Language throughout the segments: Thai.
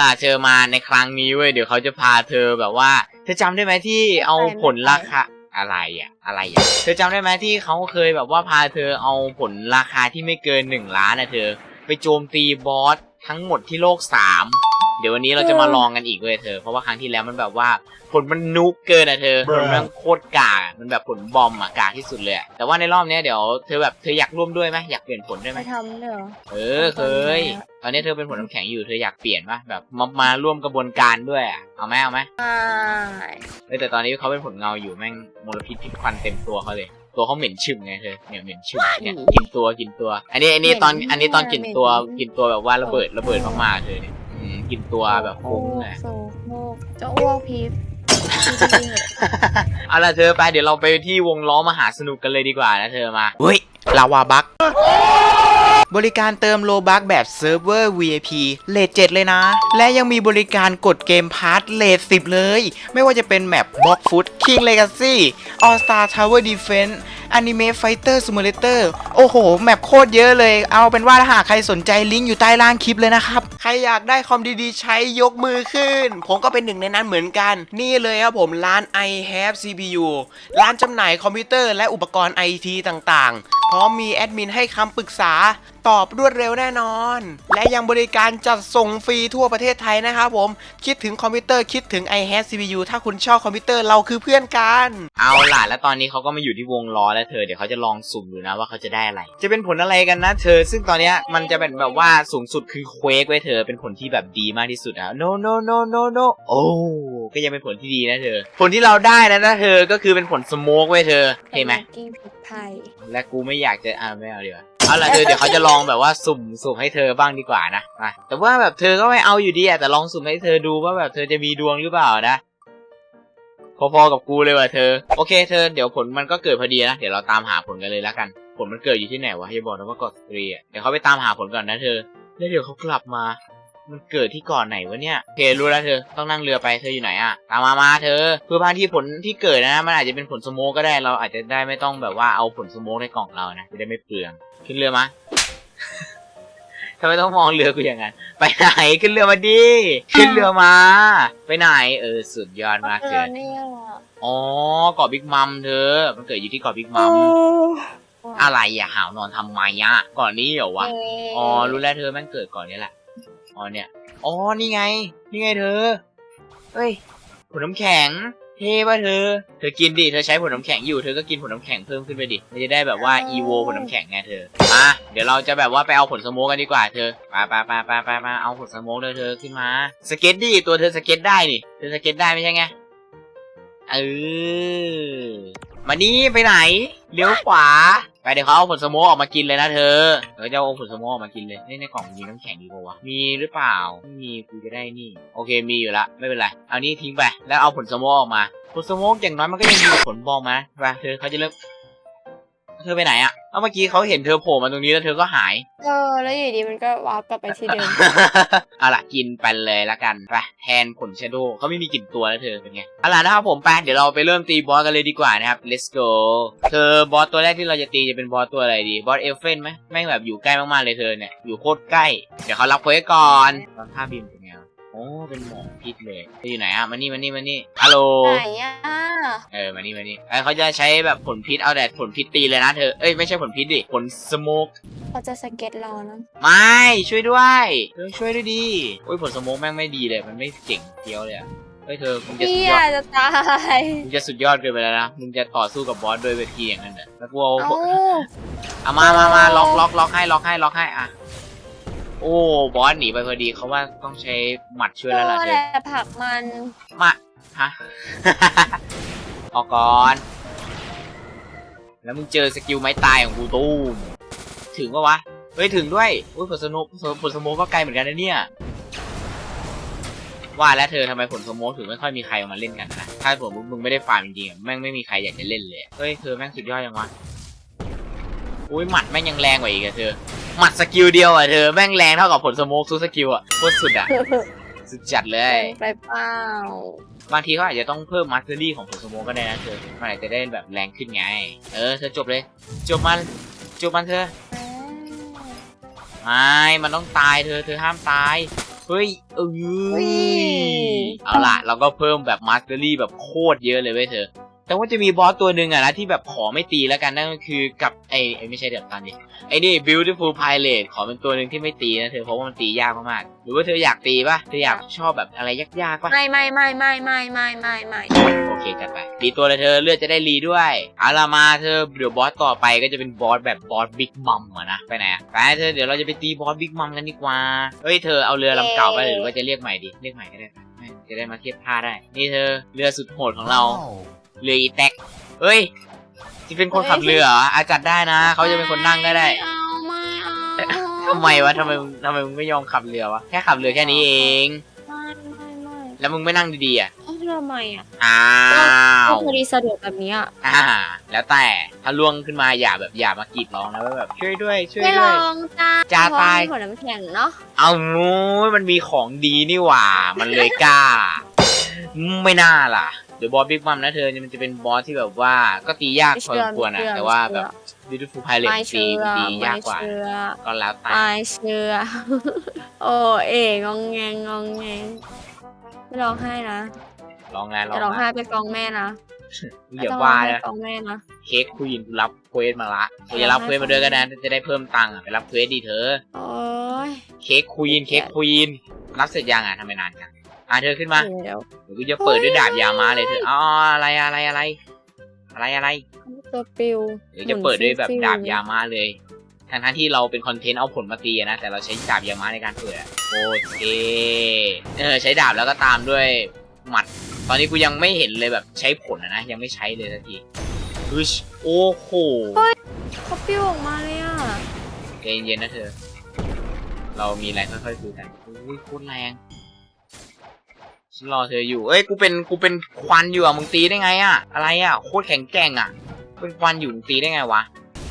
ล่ะเธอมาในครั้งนี้เว้ยเดี๋ยวเขาจะพาเธอแบบว่า เธอจำได้ไหมที่เอาผลราคาอะไรอะอะไรอะเธอจำได้ไหมที่เขาเคยแบบว่าพาเธอเอาผลราคาที่ไม่เกินหนึ่งล้านนะเธอ ไปโจมตีบอสทั้งหมดที่โลกสาม เดี๋ยววันนี้เราจะมาลองกันอีกเว้ยเธอ เพราะว่าครั้งที่แล้วมันแบบว่าผลมันนุกเกินอะเธอผลมันโคตรกากอะมันแบบผลบอมอะกากที่สุดเลยอะแต่ว่าในรอบเนี้ยเดี๋ยวเธอแบบเธออยากร่วมด้วยไหมอยากเปลี่ยนผลด้วยไหม ไปทำเด้อเออเคย ตอนนี้เธอเป็นผลน้ำแข็งอยู่เธออยากเปลี่ยนปะแบบมามาร่วมกระบวนการด้วยอะเอาไหมเอาไหมใช่เออแต่ตอนนี้เขาเป็นผลเงาอยู่แม่งมลพิษพิษควันเต็มตัวเขาเลย ตัวเขาเหม็นชึมไงเธอเนี่ยเหม็นชึมเนี่ยกินตัวกินตัว อันนี้อันนี้ตอนอันนี้ตอนกินตัวกินตัวแบบว่าระเบิดระเบิดมากๆเธอเนี่ยอืม กินตัวแบบโอ้ฟุ้งเลยโซโมกจะอ้วกพิษจริงๆเลยเอาล่ะเธอไปเดี๋ยวเราไปที่วงล้อมหาสนุกกันเลยดีกว่านะเธอมาเฮ้ยลาวาบักบริการเติมโลบักแบบเซิร์ฟเวอร์ VIP เลท7เลยนะ และยังมีบริการกดเกมพาร์ทเลท10 เลย ไม่ว่าจะเป็นแมปบล็อกฟุต King Legacy All Star Tower Defense Anime Fighter Simulator โอ้โห แมปโคตรเยอะเลย เอาเป็นว่าถ้าหากใครสนใจลิงก์อยู่ใต้ล่างคลิปเลยนะครับ ใครอยากได้คอมดีๆ ใช้ยกมือขึ้น ผมก็เป็นหนึ่งในนั้นเหมือนกัน นี่เลยครับผมร้าน i have CPU ร้านจำหน่ายคอมพิวเตอร์และอุปกรณ์ไอทีต่างๆ พร้อมมีแอดมินให้คำปรึกษา ตอบรวดเร็วแน่นอน และยังบริการจัดส่งฟรีทั่วประเทศไทยนะครับผม คิดถึงคอมพิวเตอร์คิดถึง i h a v e CPU ถ้าคุณชอบคอมพิวเตอร์เราคือเพื่อนกัน เอาล่ะ แล้วตอนนี้เขาก็มาอยู่ที่วงล้อแล้วเธอเดี๋ยวเขาจะลองสุ่มดูนะว่าเขาจะได้อะไร จะเป็นผลอะไรกันนะเธอ ซึ่งตอนเนี้ยมันจะเป็นแบบว่าสูงสุดคือเควกไว้เธอเป็นผลที่แบบดีมากที่สุดอะ no no no no no โอ้ก็ยังเป็นผลที่ดีนะเธอ ผลที่เราได้นะนะเธอก็คือเป็นผลสโมกไว้เธอเห็นไหม กิ้งผิดไทย และกูไม่อยากจะอ่าไม่เอาดีกว่า เอาล่ะเธอเดี๋ยวเขาจะลองแบบว่าสุ่มสุ่มให้เธอบ้างดีกว่านะมาแต่ว่าแบบเธอก็ไม่เอาอยู่ดีอะแต่ลองสุ่มให้เธอดูว่าแบบเธอจะมีดวงหรือเปล่านะพอๆกับกูเลยว่ะเธอ โอเคเธอเดี๋ยวผลมันก็เกิดพอดีนะ เดี๋ยวเราตามหาผลกันเลยแล้วกัน ผลมันเกิดอยู่ที่ไหนวะอย่าบอกนะว่ากอดสตรีอะเดี๋ยวเขาไปตามหาผลก่อนนะเธอ แล้วเดี๋ยวเขากลับมา มันเกิดที่เก่อนไหนวะเนี่ยโอเครู้แล้วเธอ ต้องนั่งเรือไป เธออยู่ไหนอะตามมา มาเธอเพื่อบางที่ผลที่เกิดนะ มันอาจจะเป็นผลสโมกก็ได้ เราอาจจะได้ไม่ต้องแบบว่าเอาผลสโมกในกล่องเรานะ จะได้ไม่เปลือง ขึ้นเรือมาทำไมต้องมองเรือกูอย่างนั้น ไปไหน ขึ้นเรือมาดิ ขึ้นเรือมา ไปไหน เออ สุดยอดมากเอเธออเนี่ยอ๋อ เกาะบิ๊กมัมเธอ มันเกิดอยู่ที่เกาะบิ๊กมัมอะไรอะหาวนอนทำไมอะก่อนนี้เหรอวะ อ๋อ รู้แล้วเธอแม่งเกิดก่อนนี้แหละ อ๋อเนี่ย อ๋อ นี่ไง นี่ไงเธอ เฮ้ย ผลน้ำแข็ง เท่ป่ะเธอ เธอกินดิ เธอใช้ผลน้ำแข็งอยู่ เธอก็กินผลน้ำแข็งเพิ่มขึ้นไปดิมันจะได้แบบว่าอีโวผลน้ำแข็งไงเธอ มา เดี๋ยวเราจะแบบว่าไปเอาผลสโมกกันดีกว่าเธอไปไปไปไปไปมาเอาผลสโมกเลยเธอขึ้นมา สเก็ตดิ ตัวเธอสเก็ตได้นี่ เธอสเก็ตได้ไม่ใช่ไง เออ มานี่ไปไหน เลี้ยวขวาไป เดี๋ยวเขาเอาผลสโมกออกมากินเลยนะเธอเดี๋ยวจะเอาผลสโมกออกมากินเลยนี่ในกล่องมีน้ำแข็งดีกว่าวะมีหรือเปล่าไม่มีกูจะได้นี่ โอเคมีอยู่ละไม่เป็นไรเอานี้ทิ้งไปแล้วเอาผลสโมกออกมาผลสโมกอย่างน้อยมันก็ยังมีผลบอมมาไปเธอเขาจะเริ่ม เธอไปไหนอะเอาเมื่อกี้เขาเห็นเธอโผล่มาตรงนี้แล้วเธอก็หาย เออ แล้วอยู่ดีมันก็วาร์ปกลับไปที่เดิม เอาล่ะกินไปเลยละกันไปแทนผลชโดเขาไม่มีกลิ่นตัวแล้วเธอเป็นไงเอาล่ะนะครับผมไปเดี๋ยวเราไปเริ่มตีบอสกันเลยดีกว่านะครับ let's go เธอบอสตัวแรกที่เราจะตีจะเป็นบอสตัวอะไรดีบอสเอลเฟนไหมแม่งแบบอยู่ใกล้มากๆเลยเธอเนี่ยอยู่โคตรใกล้ เดี๋ยวเขารับเควสก่อนตอนท่าบินเป็นไงวะ โอ้เป็นหมอพิษเลยเธออยู่ไหนอะมานี่มานี่มานี่ฮัลโหลไหนอะเออมานี่มานี่ไอ้เขาจะใช้แบบผลพิษเอาแต่ผลพิษตีเลยนะเธอเอ้ยไม่ใช่ผลพิษดิผลสโมกเขาจะสเก็ตเรานะไม่ช่วยด้วยเธอช่วยด้วยดิโอ้ยผลสโมกแม่งไม่ดีเลยมันไม่เจ๋งเทียวเลยอะเฮ้ยเธอมึงจะสุเฮีดยยอดจะตายมึงจะสุดยอดเกินไปแล้วนะมึงจะต่อสู้กับบอสโดวยเวทีอย่างนั้นเหรอแล้วกูเอาเอ้าเอามามามาล็อกล็อกล็อกให้ล็อกให้ล็อกให้อะ โอ้บอสหนีไปพอดีเขาว่าต้องใช้หมัดช่วยแล้วล่ะโอ้เธแหอละผักมันมาฮะ ออกก่อน แล้วมึงเจอสกิลไม้ตายของกูตู้มถึงปะวะ เฮ้ยถึงด้วยอุ้ยผลสโนผลสโมก็ไกลเหมือนกันนะเนี่ย ว่าแล้วเธอทำไมผลสโมถึงไม่ค่อยมีใครเอามาเล่นกันนะ ถ้าผมมึงไม่ได้ฟาร์มจริงๆอะแม่งไม่มีใครอยากจะเล่นเลย เฮ้ยเธอแม่งสุดยอดยังวะ อุ้ยหมัดแม่งยังแรงกว่าอีกอะเธอ หมัดสกิลเดียวอะเธอแม่งแรงเท่ากับผลสโมกทุกสกิลอะโคตรสุดอะสุดจัดเลย ไปเปล่าบางทีเขาอาจจะต้องเพิ่มมาสเตอรี่ของผลสโมกก็ได้นะเธอมันอาจจะได้แบบแรงขึ้นไง เออเธอจบเลย จบมันจบมันเธอไม่มันต้องตายเธอเธอห้ามตายเฮ้ยเอ้เฮ้ยยเอาล่ะ เราก็เพิ่มแบบมาสเตอรี่แบบโคตรเยอะเลยเว้ยเธอ แต่ว่าจะมีบอสตัวหนึ่งอะนะที่แบบขอไม่ตีแล้วกันนั่นก็คือกับไอ้ไอ้ไม่ใช่เดี๋ยวตันดิไอ้นี่ beautiful pilot ขอเป็นตัวหนึ่งที่ไม่ตีนะเธอเพราะว่ามันตียากมากๆหรือว่าเธออยากตีปะเธออยากชอบแบบอะไรยากๆปะไม่ไม่ไม่ไม่ไม่ไม่ไม่ไม่โอเคจัดไปรีตัวเลยเธอเลือดจะได้รีด้วยเอาละมาเธอเดี๋ยวบอสต่อไปก็จะเป็นบอสแบบบอสบิ๊กมัมอะนะไปไหนอะไปเธอเดี๋ยวเราจะไปตีบอสบิ๊กมัมกันดีกว่าเฮ้ยเธอเอาเรือลำเก่าไปหรือว่าจะเรียกใหม่ดิเรียกใหม่ก็ได้ปะไม่จะได้มาเทียบท่าได้ นี่เธอเรือสุดโหดของเรา เรืออีแท็กเฮ้ยที่เป็นคนขับเรือเหรออาจัดได้นะเขาจะเป็นคนนั่งก็ได้ไม่เอาไม่เอาทำไมวะทำไมมึงทำไมมึงไม่ยอมขับเรือวะแค่ขับเรือแค่นี้เอง ไม่ไม่ไม่แล้วมึงไม่นั่งดีๆอะเอ้าทำไมอะอ้าก็วพอดีสะดวกแบบนี้อะอ่าแล้วแต่ถ้าล่วงขึ้นมาอย่าแบบอย่ามากรีดร้องนะว่าแบบช่วยด้วย ช่วยไม่ลด้วยองจ้าจ้าตายเพระว่มีหัวน้ำแข็งเนาะเอางูมันมีของดีนี่หว่า มันเลยกล้า ไม่น่าล่ะ เดี๋ยวบอสบิ๊กมัมนะเธอมันจะเป็นบอสที่แบบว่าก็ตียากพอสมควรนะแต่ว่าแบบ beautiful pilot ไม่ตีเชื่อตีไม่ยากกว่าเชื่อก็แล้วแต่ไม่เชื่อ โอ้เอ๋งองแงงงองแงงไม่ร้องไห้นะลองงานลอจะงร้องไห้งานไปฟ้องแม่นะอย่าต้องร้ว่าองไห้นะฟ้องแม่นะเค้กควีนกูรับเควสมาละกูจะรับเควสมาด้วยก็ได้จะได้เพิ่มตังค์อะไปรับเควสดีเธอโอ้ยเค้กควีนเค้กควีนรับเสร็จยังอะทำไมนานจัง อะเธอขึ้นมาเดี๋ยวเดี๋ยวกูจะเปิดด้วยดาบยามาเลยเธออ๋ออะไรอะไรอะไร อะไรอะไรตัวปิวเดี๋ยวจะเปิดด้วยแบบหมุนฟิวๆดาบยามาเลยทั้งทั้งๆที่เราเป็นคอนเทนต์เอาผลมาตีอะนะ แต่เราใช้ดาบยามาในการเปิดอะโอเคเออใช้ดาบแล้วก็ตามด้วยหมัด ตอนนี้กูยังไม่เห็นเลยแบบใช้ผลอะนะ ยังไม่ใช้เลยสักทีอึชโอ้โหเขาปิวออกมาเลยอะใจเย็นๆนะเธอ เรามีอะไรค่อยๆคุยกันอุ้ยโคตรแรง ฉันรอเธออยู่ เอ้ย กูเป็น กูเป็นควันอยู่อะ มึงตีได้ไงอะ อะไรอะ โคตรแข็งแกร่งอะ เป็นควันอยู่มึงตีได้ไงวะ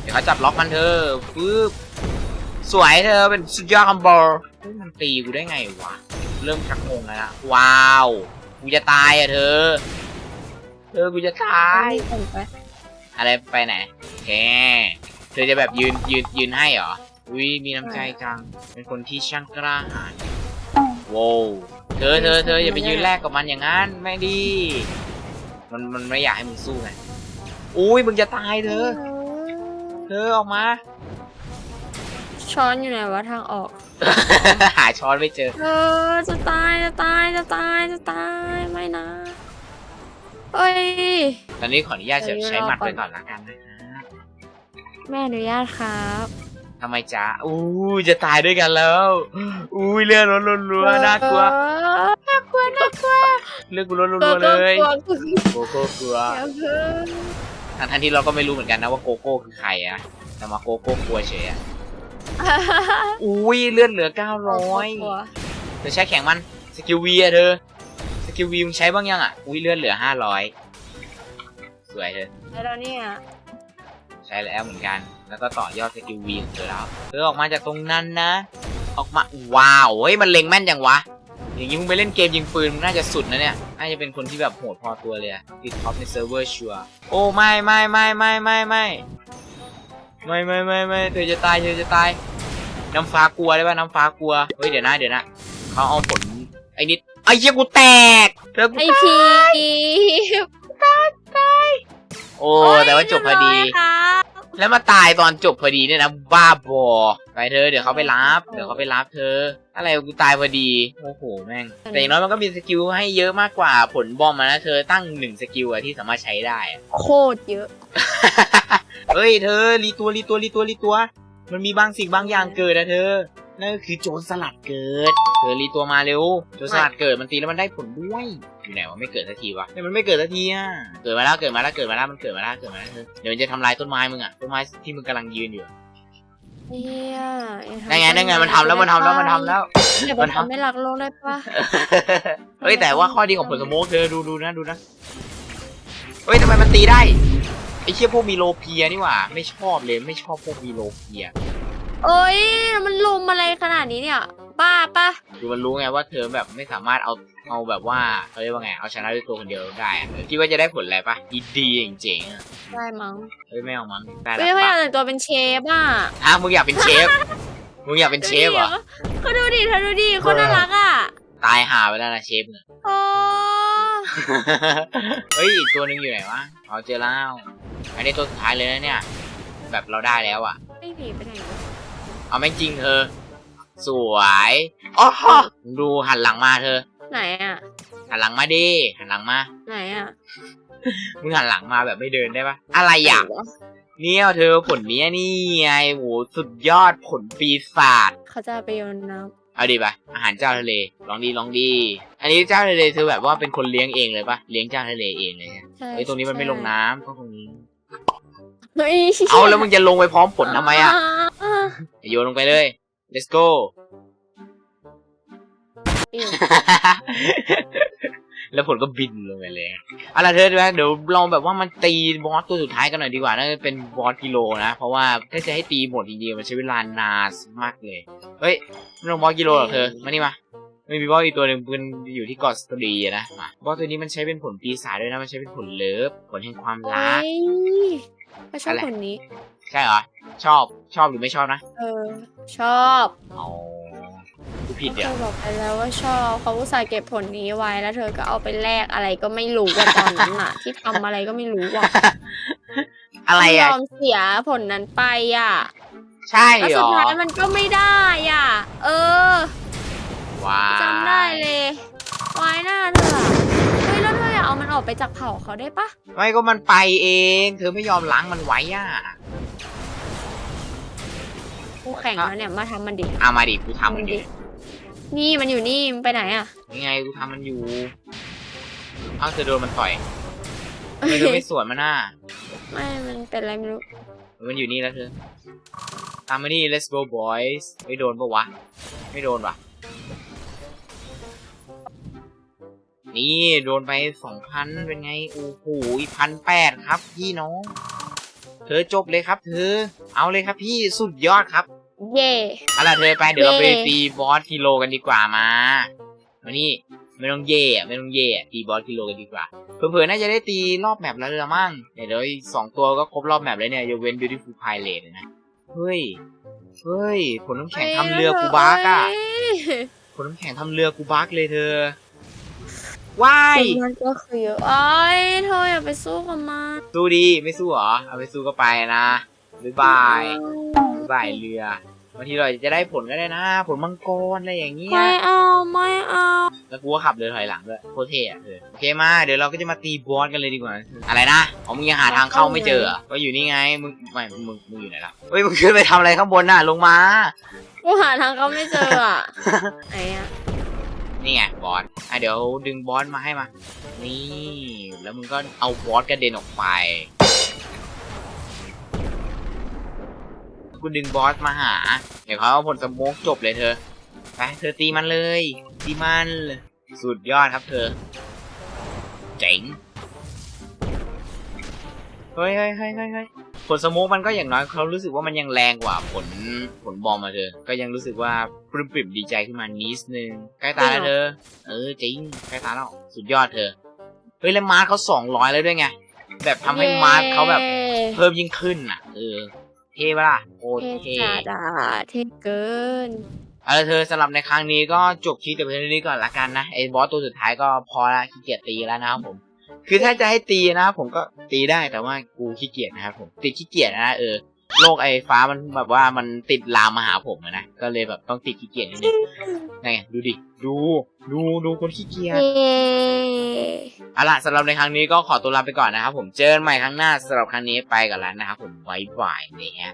เดี๋ยวเขาจับล็อกมันเธอปึ๊บ สวยเธอ เป็นสุดยอดคอมโบเฮ้ยมันตีกูได้ไงวะ เริ่มชักงงแล้วนะว้าว กูจะตายอะเธอ เธอ กูจะตายส่งไปอะไรไปไหนโอเคเธอจะแบบยืนยืนยืนให้เหรอ อุ้ยมีน้ำใจจัง เป็นคนที่ช่างกล้าหาญโว้ว เธอเธอเธออย่าไปยืนแลกกับมันอย่างนั้นไม่ดี มันมันไม่อยากให้มึงสู้ไงอุ้ยมึงจะตายเธอ เธอออกมา ช้อนอยู่ไหนวะทางออก หาช้อนไม่เจอ เออจะตายจะตายจะตายจะตายไม่นะเอ้ย ตอนนี้ขออนุญาตเดี๋ยวใช้หมัดรอก่อนไปก่อนละกันนะครับแม่อนุญาตครับ ทำไมจ๊ะอู้ยจะตายด้วยกันแล้วอุ้ยเลือดล้นรัวๆน่ากลัวน่ากลัวน่ากลัวเลือดกูล้นกลัรัววๆกลัเลวยกลัวกลัวโกโก้กลัวเดี๋ยวเพิ่งทั้งทันที่เราก็ไม่รู้เหมือนกันนะว่าโกโก้คือใครอะแต่มาโกโก้กลัวเฉยอะอุ้ยเลือดเหลือกลัว900เธอใช้แข่งมันสกิลวีอะเธอสกิลวีมึงใช้บ้างยังอะอุ้ยเลือดเหลือ500สวยเธอแล้วเนี่ยใช้แล้วเหมือนกัน แล้วก็ต่อยอดสกิลวีของเธอแล้วเธอออกมาจากตรงนั้นนะ ออกมาว้าวเฮ้ยมันเล็งแม่นจังวะอย่างนี้มึงไปเล่นเกมยิงปืนมึงน่าจะสุดนะเนี่ยน่าจะเป็นคนที่แบบโหดพอตัวเลยอะติดท็อปในเซิร์ฟเวอร์ชัวร์โอ้ไม่ไม่ไม่ไม่ไม่ไม่ไม่ไม่ไม่ไม่เธอจะตายเธอจะตายน้ำฟ้ากลัวได้ป่ะน้ำฟ้ากลัวเฮ้ยเดี๋ยวนะเดี๋ยวนะเขาเอาผลไอ้นิดไอ้เหี้ยกูแตกเธอกูไอพีโอ้แต่ว่าจบพอดีครับ แล้วมาตายตอนจบพอดีเนี่ยนะบ้าบอไปเธอเดี๋ยวเขาไปรับ เดี๋ยวเขาไปรับเธอ อะไรกูตายพอดีโอ้โหแม่ง แต่อย่างน้อยมันก็มีสกิลให้เยอะมากกว่าผลบอมมานะเธอตั้งหนึ่งสกิลอะที่สามารถใช้ได้อะโคตรเยอะ เฮ้ยเธอรีตัวรีตัวรีตัวรีตัว มันมีบางสิ่งบางอย่างเกิดนะเธอ นั่นก็คือโจรสลัดเกิดเธอรีตัวมาเร็วโจรสลัดเกิดมันตีแล้วมันได้ผลด้วยอยู่ไหนวะไม่เกิดสักทีวะเนี่ยมันไม่เกิดสักทีอะเกิดมาแล้วเกิดมาแล้วเกิดมาแล้วมันเกิดมาแล้วเกิดมาแล้วเธอเดี๋ยวมันจะทำลายต้นไม้มึงอะต้นไม้ที่มึงกำลังยืนอยู่เฮียอย่าทำนั่นไงนั่นไงมันทำแล้วมันทำแล้วมันทำแล้วอย่ามัไปนทำทำไม่รักโลกได้ปะเฮ้ยแต่ว่าข้อดีของผลสโมกเธอดูดูนะดูนะเฮ้ยทำไมมันตีได้ไอ้เชี่ยพวกมีโลเพียนี่หว่า ไม่ชอบเลยไม่ชอบพวกมีโลเพีย โอ้ย มันลุมอะไรขนาดนี้เนี่ย บ้าปะคือมันรู้ไงว่าเธอแบบไม่สามารถเอาเอาแบบว่าเขาเรียกว่าไงเอาชนะด้วยตัวคนเดียวได้อะเออคิดว่าจะได้ผลอะไรปะดีดีๆจริงๆอะได้มั้งเฮ้ยไม่เอามั้งได้เฮ้แล้ยวเขาอยาปะกแต่งตัวเป็นเชฟอะฮะมึงอยากเป็นเชฟมึงมึงอยากเป็นเชฟเหรอ เขาดูดิเธอดูดิเขาน่ารักอะตายหาไปแล้วนะเชฟเนี่ย โอ้เฮ้ยอีกตัวหนึ่งอยู่ไหนวะอ๋อเจอแล้ว อันนี้ตัวสุดท้ายเลยนะเนี่ย แบบเราได้แล้วอะ ไม่หนีไปไหนวะ เอาแม่งจริงเธอ สวยอ๋อดูหันหลังมาเธอ ไหนอะ หันหลังมาดิหันหลังมา ไหนอะ มึงหันหลังมาแบบไม่เดินได้ปะอะไรอะไหนวเนี่ยเธอผลเนี้ยนี่ไงโหสุดยอดผลปีศาจเขาจะเอาไปโยนน้เอาดีปะอาหารเจ้าทะเล ลองดีลองดี อันนี้เจ้าทะเลเธอแบบว่าเป็นคนเลี้ยงเองเลยปะเลี้ยงเจ้าทะเลเองเลยเนี่ยำใช่ไอ้ยตรงนี้มันไม่ลงน้ำต้องตรงนี้เฮ้ยเอาแล้วมึงจะลงไปพร้อมผลทำไมอะา โยนลงไปเลย let's go อิ๋วแล้วผลก็บินลงไปเลยเอาล่ะเธอเดี๋ยวลองแบบว่ามันตีบอสตัวสุดท้ายกันหน่อยดีกว่าน่าจะเป็นบอสกิโลนะ เพราะว่าถ้าจะให้ตีหมดจริงๆมันใช้เวลานานมากเลย เฮ้ยไม่ลงบอสกิโลหรอกเธอ มานี่มาไม่มีบอสอีกตัวหนึ่งมันอยู่ที่เกาะสตรีอะนะมาบอสตัวนี้มันใช้เป็นผลปีศาจด้วยนะ มันใช้เป็นผลเลิฟ ผลแห่งความโอ้รักยเขาชอบอะไรคนนี้ ใช่เหรอ ชอบชอบหรือไม่ชอบนะ เออ ชอบอ๋อกูผิดเคเดี๋ยวยบอกไปแล้วว่าชอบเขาอุตส่าห์เก็บผลนี้ไว้แล้วเธอก็เอาไปแลกอะไรก็ไม่รู้ว่าตอนนั้นอะที่ทำอะไรก็ไม่รู้ว่ะอะไรยอะ อมเสียผลนั้นไปอะใช่แล้วเหรสุดอท้ายมันก็ไม่ได้อะเออ ว้าจำได้เลยไว้หน้าเธออะเฮ้ยแล้วเธออยากเอามันออกไปจากเผ่าเขาได้ปะไม่ก็มันไปเอง เธอไม่ยอมล้างมันไว้อะ กูแข่งแล้วเนี่ยมาทำมันดิเอามาดิกูทำมันอยู่นี่มันอยู่นี่มันไปไหนอะ ยังไงกูทำมันอยู่เอาเธอโดนมันต่อยทำไม่เธอไม่สวนมันน่ะไม่มันเป็นอะไรไม่รู้มันอยู่นี่แล้วเธอตามมานี่ let's go boys ไม่โดนปะวะ ไม่โดนวะนี่โดนไปสองพันเป็นไงโอ้โหพันแปดครับพี่น้อง เธอจบเลยครับเธอ เอาเลยครับพี่สุดยอดครับ เย่ เอาล่ะเธอไปเดี๋ยวเราไปเย่ ตีบอสกิโลกันดีกว่ามามานี่ไม่ต้องเย่อะไม่ต้องเย่อะตีบอสกิโลกันดีกว่าเผื่อๆน่าจะได้ตีรอบแมปแล้วละมั้งเดี๋ยวเดี๋ยวอีกสองตัวก็ครบรอบแมปแล้วเนี่ยยกเว้น beautiful pilot นะเฮ้ยเฮ้ยผลน้ำแข็งทำเรือกูบักอะเอ้ยผลน้ำแข็งทำเรือกูบักเลยเธอว้ายมันก็คือไอ้ยเธออย่าไปสู้กับมันสู้ดีไม่สู้เหรอ เอาไปสู้ก็ไปนะ บ๊ายบาย บ๊ายบายเรือบางทีเราจะได้ผลก็ได้นะ ผลมังกรอะไรอย่างเงี้ยไม่เอาไม่เอาแล้วกูก็ขับเรือถอยหลังด้วยโคตรเท่อะเออโอเคมาเดี๋ยวเราก็จะมาตีบอสกันเลยดีกว่า อะไรนะอ๋อมึงยังหาทางเข้าไม่เจอเหรอก็อยู่นี่ไงมึงไม่มึงมึงอยู่ไหนล่ะเฮ้ยมึงขึ้นไปทำอะไรข้างบนน่ะลงมา กูหาทางเขาไม่เจออะไหนอะนี่ไงบอสอะเดี๋ยวดึงบอสมาให้มา นี่ แล้วมึงก็เอาบอสกระเด็นออกไป กูดึงบอสมาหา เดี๋ยวเขาเอาผลสโมกจบเลยเธอ ไปเธอตีมันเลย ตีมัน สุดยอดครับเธอ เจ๋ง เฮ้ยเฮ้ยเฮ้ยเฮ้ยผลสโมกมันก็อย่างน้อยเขารู้สึกว่ามันยังแรงกว่าผลผลบอมมาเธอ ก็ยังรู้สึกว่าปลื้มปริ่มดีใจขึ้นมานิดนึงใกล้ตาแล้วเธอ เออจริงใกล้ตาแล้วสุดยอดเธอ เฮ้ยแล้วมาร์คเขาสองร้อยแล้วด้วยไง แบบทำให้มาร์คเขาแบบเพิ่มยิ่งขึ้นอะ เออ ท่ปะล่ะโอเท่เคจัดอะเท่เกิน เอาละเธอสำหรับในครั้งนี้ก็จบคลิปแต่เพียงเท่านี้ก่อนละกันนะไอ้บอสตัวสุดท้ายก็พอละขี้เกียจตีแล้วนะครับผม คือถ้าจะให้ตีนะครับผมก็ตีได้แต่ว่ากูขี้เกียจนะครับผมติดขี้เกียจนะเออ โลกไอ้ฟ้ามันแบบว่ามันติดลามมาหาผมอะนะ ก็เลยแบบต้องติดขี้เกียจนิดนึงนั่นไงดูดิ ดู ดูดูคนขี้เกียจ เย้เอาล่ะสำหรับในครั้งนี้ก็ขอตัวลาไปก่อนนะครับผม เจอกันใหม่ครั้งหน้าสำหรับครั้งนี้ไปก่อนแล้วนะครับผมไว้บ่ายเนี่ย